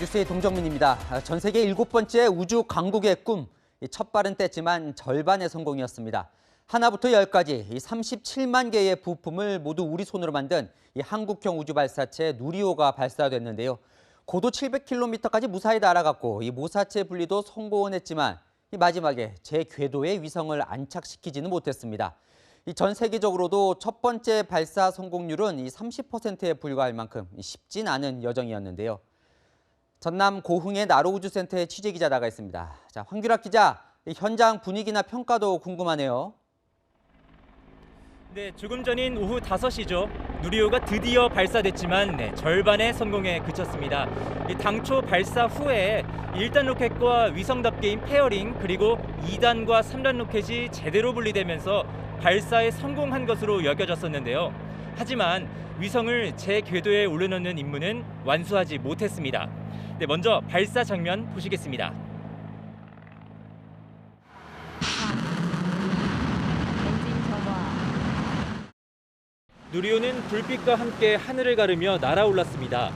뉴스의 동정민입니다. 전 세계 일곱 번째 우주 강국의 꿈. 이첫 발은 뗐지만 절반의 성공이었습니다. 하나부터 열까지 이 37만 개의 부품을 모두 우리 손으로 만든 이 한국형 우주 발사체 누리호가 발사됐는데요. 고도 700km까지 무사히 날아갔고 이 모사체 분리도 성공은 했지만 이 마지막에 제 궤도에 위성을 안착시키지는 못했습니다. 이전 세계적으로도 첫 번째 발사 성공률은 이 30%에 불과할 만큼 쉽진 않은 여정이었는데요. 전남 고흥의 나로우주 센터에 취재 기자 나가 있습니다. 자, 황규락 기자, 이 현장 분위기나 평가도 궁금하네요. 네, 조금 전인 오후 5시죠. 누리호가 드디어 발사됐지만 네, 절반의 성공에 그쳤습니다. 이 당초 발사 후에 1단 로켓과 위성답게인 페어링 그리고 2단과 3단 로켓이 제대로 분리되면서 발사에 성공한 것으로 여겨졌었는데요. 하지만 위성을 제 궤도에 올려놓는 임무는 완수하지 못했습니다. 네, 먼저 발사 장면 보시겠습니다. 누리호는 불빛과 함께 하늘을 가르며 날아올랐습니다.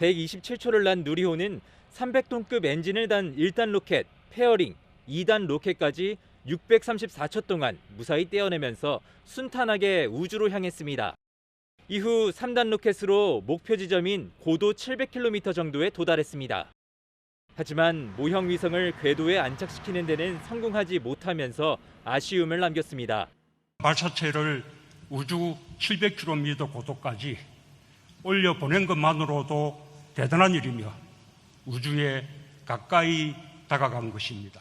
127초를 난 누리호는 300톤급 엔진을 단 1단 로켓, 페어링, 2단 로켓까지 634초 동안 무사히 떼어내면서 순탄하게 우주로 향했습니다. 이후 3단 로켓으로 목표 지점인 고도 700km 정도에 도달했습니다. 하지만 모형 위성을 궤도에 안착시키는 데는 성공하지 못하면서 아쉬움을 남겼습니다. 발사체를 우주 700km 고도까지 올려 보낸 것만으로도 대단한 일이며 우주에 가까이 다가간 것입니다.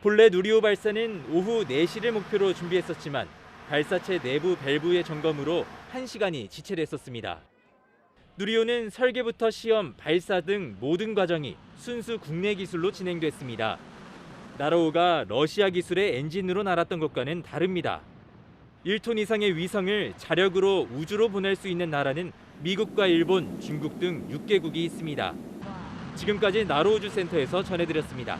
본래 누리호 발사는 오후 4시를 목표로 준비했었지만 발사체 내부 밸브의 점검으로 1시간이 지체됐었습니다. 누리호는 설계부터 시험, 발사 등 모든 과정이 순수 국내 기술로 진행됐습니다. 나로호가 러시아 기술의 엔진으로 날았던 것과는 다릅니다. 1톤 이상의 위성을 자력으로 우주로 보낼 수 있는 나라는 미국과 일본, 중국 등 6개국이 있습니다. 지금까지 나로우주 센터에서 전해드렸습니다.